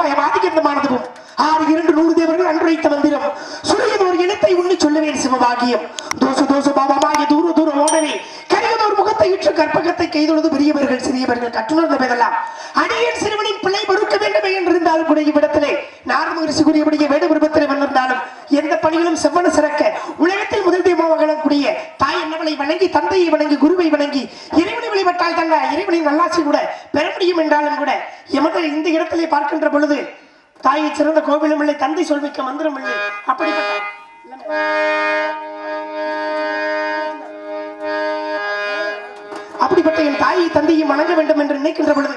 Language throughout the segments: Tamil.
அருகிதொரு நமச்சிவாய ஆறு இரண்டு நூறு தேவர்கள் அன்றைத்த மந்திரம். ஒரு இனத்தை உண்ணி சொல்லுவேன் சிவபாகியம். தோச தோச பாபமாகிய தூர தூர ஓடவே. கரிகதோர் கற்பகத்தை கைதொழுது பெரியவர்கள் சிறியவர்கள் கற்றுணர்ந்த போதெல்லாம் அடியன் சிறுவனின் பிள்ளை மறுக்க வேண்டுமே என்றிருந்தாலும் கூட இவ்விடத்திலே நாரமகிழ்ச்சி கூறியபடியே வேடு விருப்பத்திலே வந்திருந்தாலும் எந்த பணிகளும் செவ்வன சிறக்க உலகத்தில் முதல் தெய்வமாக விளங்கக்கூடிய தாய் என்னவளை வணங்கி தந்தையை வணங்கி குருவை வணங்கி இறைவனை வழிபட்டால் தங்க இறைவனின் நல்லாசி கூட பெற முடியும் என்றாலும் கூட எமது இந்த இடத்திலே பார்க்கின்ற பொழுது தாயை சிறந்த கோவிலும் இல்லை தந்தை சொல்மிக்க மந்திரம் இல்லை அப்படிப்பட்ட தாயை தந்தையை வணங்க வேண்டும் என்று நினைக்கின்ற பொழுது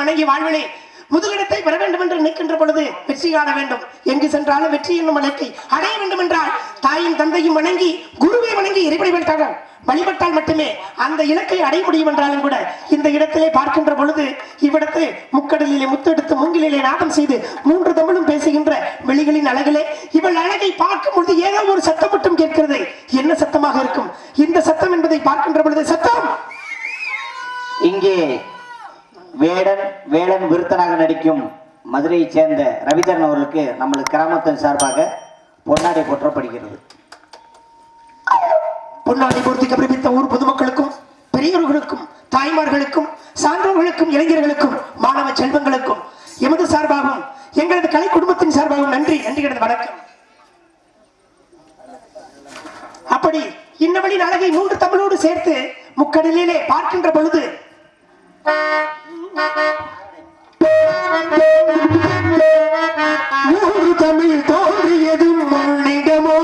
வணங்கி வாழ்விலே முதுகிடத்தை பெற வேண்டும் என்று நிற்கின்ற பொழுது வெற்றி காண வேண்டும். எங்கு சென்றாலும் வெற்றி என்னும் இலக்கை அடைய வேண்டும் என்றால் தாயும் தந்தையும் வணங்கி குருவை வணங்கி இறைவனை வழிபட்டார்கள் வழிபட்டால் மட்டுமே அந்த இலக்கை அடைய முடியும் என்றாலும் கூட இந்த இடத்திலே பார்க்கின்ற பொழுது இவ்விடத்து முக்கடலிலே முத்தெடுத்து மூங்கிலே நாதம் செய்து மூன்று தமிழும் பேசுகின்ற வெளிகளின் அழகிலே இவள் அழகை பார்க்கும் பொழுது ஏதோ ஒரு சத்தம் மட்டும் கேட்கிறது. என்ன சத்தமாக இருக்கும்? இந்த சத்தம் என்பதை பார்க்கின்ற பொழுது சத்தம்! இங்கே வேடன் வேடன் விருத்தனாக நடிக்கும் மதுரையைச் சேர்ந்த ரவிதரன் அவர்களுக்கு நம்மளுக்கு கிராமத்தின் சார்பாக பொன்னாடை போற்றப்படுகிறது. பொன்னாடை பூர்த்திக்கு பிரமித்த ஊர் பொதுமக்களுக்கும் பெரியவர்களுக்கும் தாய்மார்களுக்கும் சான்றோர்களுக்கும் இளைஞர்களுக்கும் மாணவ செல்வங்களுக்கும் எமது சார்பாகவும் எங்களது கலை குடும்பத்தின் சார்பாகவும் நன்றி நன்றி கிடந்த வணக்கம். அப்படி இன்னவழி அழகை மூன்று தமிழோடு சேர்த்து முக்கடலிலே பார்க்கின்ற பொழுது மூன்று தமிழ் தோன்றியதும் மண்ணிடமோ?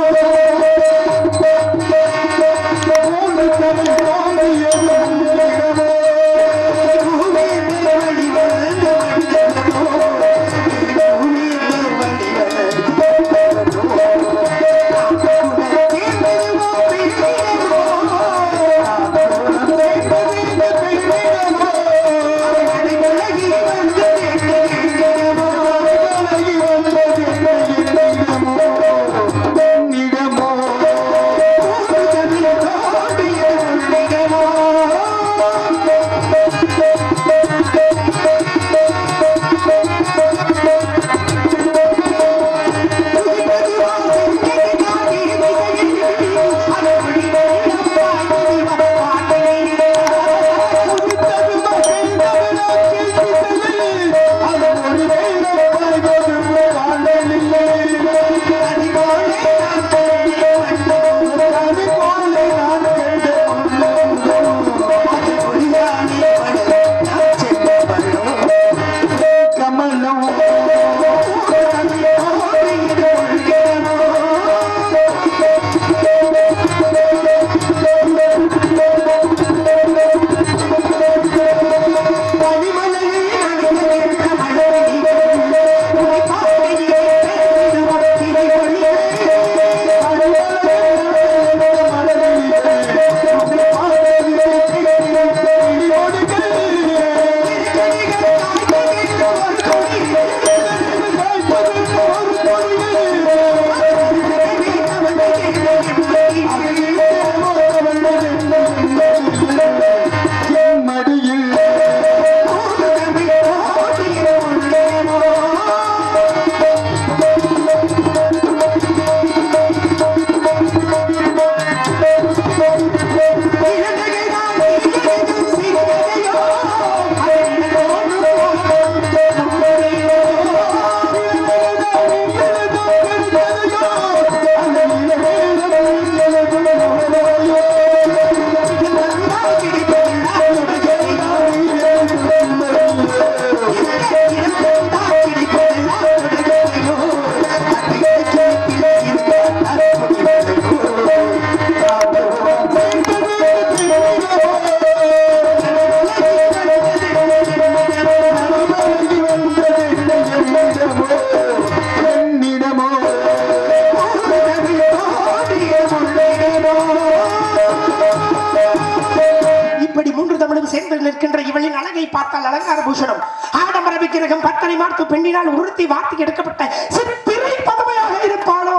தமிழும் நிற்கின்ற இவளின் அழகை பார்த்தால் அலங்கார பூஷணம். ஆடம்பர விக்கிரகம் பத்தனை மார்க்கு பெண்ணினால் உறுத்தி வார்த்தை எடுக்கப்பட்ட சித்திரை பதுமையாக இருப்பாளோ?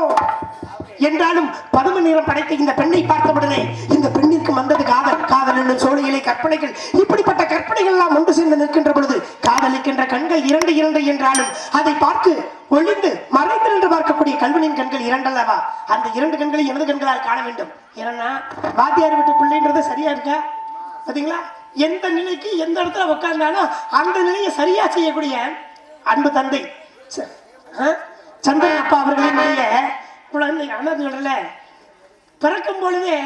என்றாலும் பதும நிறம் படைத்த இந்த பெண்ணை பார்த்தவுடனே இந்த பெண்ணிற்கு வந்தது காதல். காதல் என்னும் சோழியிலே கற்பனைகள். இப்படிப்பட்ட கற்பனைகள் எல்லாம் ஒன்று சேர்ந்து நிற்கின்ற பொழுது காதலிக்கின்ற கண்கள் இரண்டு இரண்டு என்றாலும் அதை பார்த்து ஒளிந்து மறைந்து நின்று பார்க்கக்கூடிய கல்வனின் கண்கள் இரண்டல்லவா? அந்த இரண்டு கண்களை எனது கண்களால் காண வேண்டும். ஏன்னா வாத்தியார் விட்டு பிள்ளைன்றது சரியா இருக்கா? பாத்தீங்களா? எந்த நிலைக்கு எந்த இடத்துல உட்கார்ந்தாலும் அந்த நிலையை சரியா செய்யக்கூடிய அன்பு தந்தை. சந்திரன் அப்பா அவர்களினுடைய குழந்தை அண்ணாதுல பிறக்கும் பொழுதே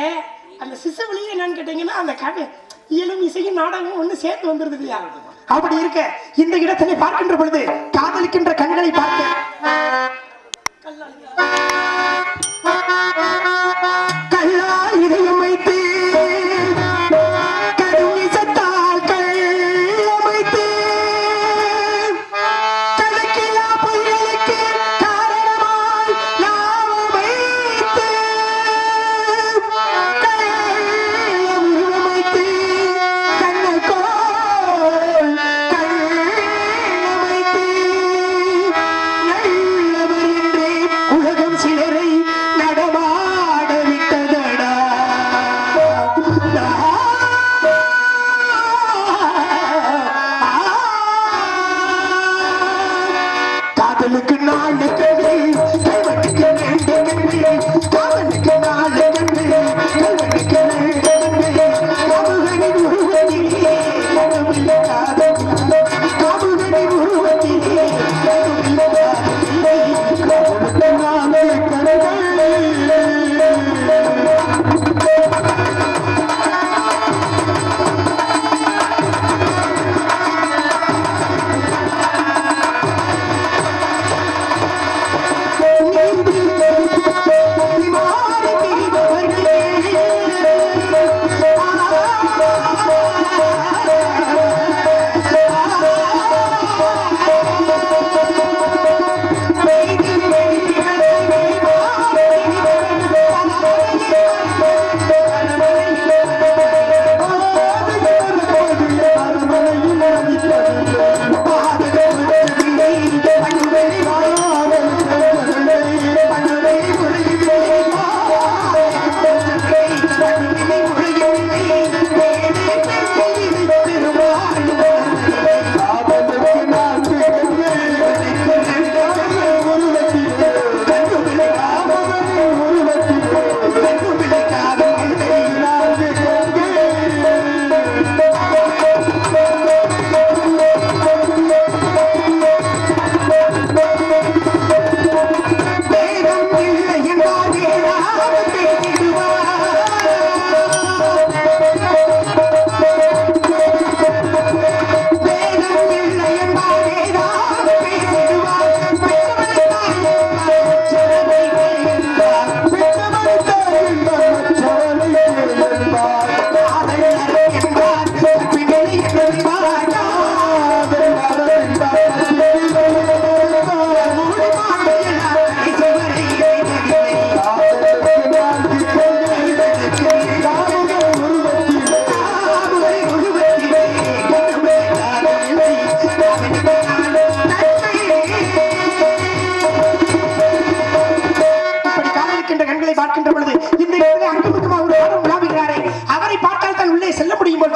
அந்த சிசு வெளியே என்னன்னு கேட்டீங்கன்னா அந்த கவி இயலும் இசையும் நாடகமும் ஒண்ணு சேர்ந்து வந்துருது இல்லையா? அப்படி இருக்க இந்த இடத்திலே பார்க்கின்ற பொழுது காதலிக்கின்ற கண்களை பார்த்து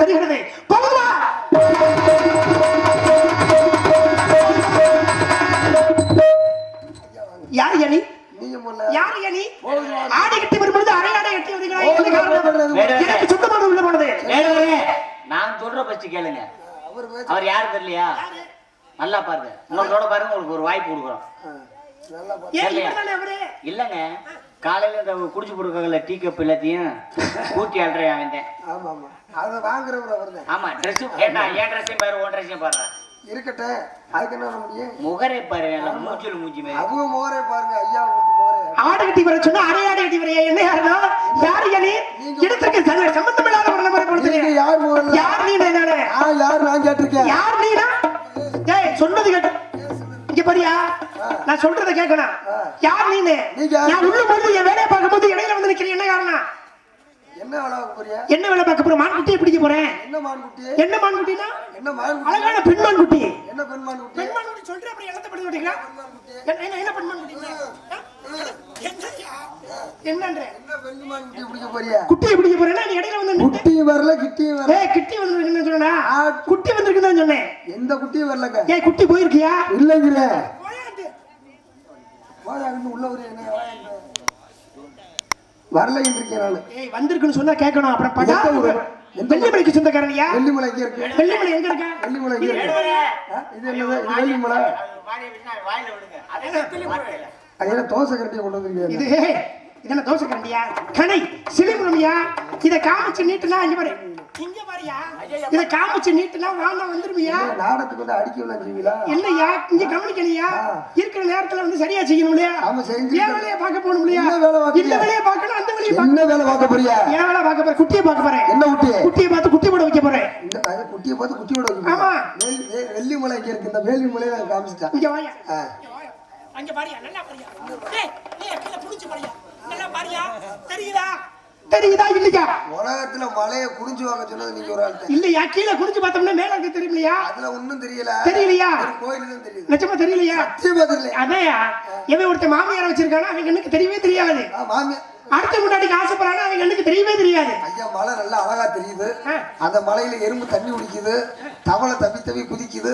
வருகிறது யார் எலி யார் எலி ஆடை கட்டி வரும்பொழுது அரை ஆடை கட்டி வருகிறாய் எனக்கு சுத்தமான உள்ள போனது. நான் சொல்ற பச்சு கேளுங்க. அவர் யாரு தெரியலையா? நல்லா பாருங்க. உங்களோட பாருங்க உங்களுக்கு ஒரு வாய்ப்பு கொடுக்குறோம். இல்லங்க. காலையில இந்த குடிச்சு போட்டுருக்காங்கல்ல டீ கப் எல்லாத்தையும் கூட்டி அல்றேன் அவன் ஆமா ஆமா அதை வாங்குறவர் அவர் தான் ஆமா ட்ரெஸ் ஏண்டா என் ட்ரெஸ்ஸையும் பாரு உன் ட்ரெஸ்ஸையும் பாரு இருக்கட்டும். அதுக்கு என்ன முடியும்? முகரை பாரு மூச்சில் மூஞ்சி அவங்க மோரே பாருங்க ஐயா ஆடு கட்டி வர சொன்னா அரை ஆடு கட்டி வரையா? என்ன யாருன்னா யாரு நீ இடத்திற்கு ச- சம்பந்தமில்லாத ஒரு நபரை யார் யார் நீ நானே நான் யார் நான் கேட்டிருக்கேன்? யார் நீனா ஏய் சொன்னது கேட்டு இங்க பாரியா? நான் சொல்றத கேட்கணும் யார் நீனு? நான் உள்ள போது என் வேலையை பார்க்கும்போது இடையில வந்து நிக்கிறேன் என்ன காரணம்? என்ன வேலை பார்க்க போறியா என்ன வேலை பார்க்க போறேன் மான்குட்டியை பிடிக்க போறேன். என்ன மான்குட்டி என்ன மான்குட்டினா என்ன மான்குட்டி அழகான பெண் மான்குட்டி என்ன பெண் மான்குட்டி பெண் மான்குட்டி சொல்றேன் அப்புறம் என்னத்தை படுத்து விட்டீங்களா என்ன என்ன- என்ன பெண் மான்குட்டி என்னன்ற என்ன பெண் மான்குட்டி பிடிக்க போறியா குட்டியை பிடிக்க போறேன்னா நீ இடையில வந்து குட்டியும் வரல கிட்டியும் வரல ஏய் குட்டி வந்திருக்குன்னு சொன்னா குட்டி வந்திருக்குன்னு சொன்னேன் எந்த குட்டியும் வரலங்க ஏய் குட்டி போயிருக்கியா இல்லைங்கிற உள்ள ஒரு என்ன வரலைன்னு இருக்கேன் நானு ஏய் வந்திருக்குன்னு சொன்னா கேட்கணும் அப்புறம் படா ஊரு? வெள்ளிமலைக்கு சொந்தக்காரனியா வெள்ளிமலை எங்க இருக்கு வெள்ளிமலை எங்க இருக்கா வெள்ளிமலை எங்க இருக்கு இது என்னது வெள்ளிமலை வாயில விடுங்க அதே அது என்ன தோசை கட்டியை கொண்டு வந்திருக்கீங்க இது இது என்ன தோசை கரண்டியா? கனை சிலிமுறமியா இத காமிச்சு நீட்டுனா இங்க பாரு. இங்க பாரியா. இத காமிச்சு நீட்டுனா வாங்க வந்துருமியா? நாடத்துக்கு வந்து அடிக்க விளையாடுவீங்களா என்னய்யா இங்க கவனிக்கலையா? இருக்கிற நேரத்துல வந்து சரியா செய்யணும் இல்லையா ஆமா செஞ்சு ஏன் வேலையை பார்க்க போகணும் இல்லையா வேலை? இந்த வேலையை பார்க்கணும் அந்த வேலையை என்ன வேலை பார்க்க போறியா ஏன் வேலை பார்க்க போறேன் குட்டியை பார்க்க போறேன். என்ன குட்டி? குட்டியை பார்த்து குட்டி போட வைக்க போறேன். இந்த குட்டியை பார்த்து குட்டியோட வைக்கணும். ஆமா. வெள்ளி- இங்க இருக்கு. இந்த நான் காமிச்சிட்டேன். இங்க வாயா. ஆ. இங்க வாயா. அங்க பாரியா நல்லா பாரியா டேய் நீ கீழ புடிச்சு பாரியா நல்லா பாரியா தெரியுதா? தெரியுதா இல்லையா? உலகத்துல மலையை குடிஞ்சு வாங்க சொன்னது நீங்க ஒரு ஆள். இல்லையா? கீழே குடிச்சு பார்த்தோம்னா மேல இருக்க தெரியுமில்லையா? அதுல ஒண்ணும் தெரியல. தெரியலையா? ஒரு கோயில் தான் தெரியுது. நிச்சயமா தெரியலையா? சத்தியமா தெரியல. அதையா? எவன் ஒருத்தன் மாமியார் வச்சிருக்கானா அவன் கண்ணுக்கு தெரியவே தெரியாது. ஆ, மாமி அடுத்த முன்னாடிக்கு ஆசைப்படுறானா? அவன் கண்ணுக்கு தெரியவே தெரியாது. ஐயா மலை நல்லா அழகா தெரியுது. அந்த மலையில எறும்பு தண்ணி குடிக்குது. தவளை தப்பி தப்பி குதிக்குது.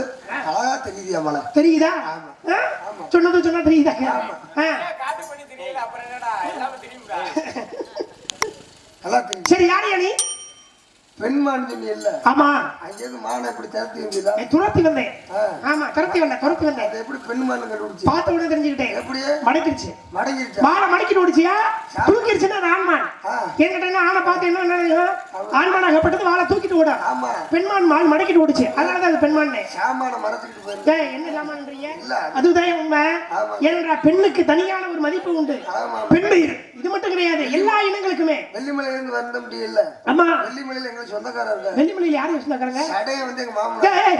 அழகா தெரியுது மலை தெரியுதா? சொன்னது சொன்னா தெரியுதா. நல்லா தெரியுது. சரி யாரையா நீ? பெண்மான் சொன்னி இல்ல. ஆமா. அங்கேருந்து மானை எப்படி திறத்தி நான் துரத்தி வந்தேன். ஆமா துரத்தி வந்தேன் துரத்தி வந்தேன். அது எப்படி பெண்மான் கண்டுபிடிச்சு? பார்த்த உடனே தெரிஞ்சுக்கிட்டேன். எப்படி? மடக்கிடுச்சு. மடங்கிருச்சா மாலை மடக்கிட்டு ஓடிச்சியா? தூக்கிடுச்சுன்னா அது ஆண்மான். என்கிட்ட என்ன ஆணை பார்த்து என்ன நினைக்கும் ஆண்மான் அகப்பட்டது வாழை தூக்கிட்டு ஓட. ஆமா. பெண்மான் மால் மடக்கிட்டு ஓடிச்சு. அதனாலதான் அது பெண்மான் சாமான போயிருக்கு ஏய், என்ன சாமான்றீங்க இல்ல. அதுதான் உண்மை. ஆமா. ஏனென்றா பெண்ணுக்கு தனியான ஒரு மதிப்பு உண்டு? ஆமா. பெண் இது மட்டும் கிடையாது எல்லா இனங்களுக்குமே. வெள்ளிமலையில இருந்து வந்த முடியல. ஆமா வெள்ளிமலையில எங்களுக்கு சொந்தக்காரர் இருக்காரு. வெள்ளிமலையில் யாரும் சொன்னாங்க சடைய வந்து எங்க ஏய்,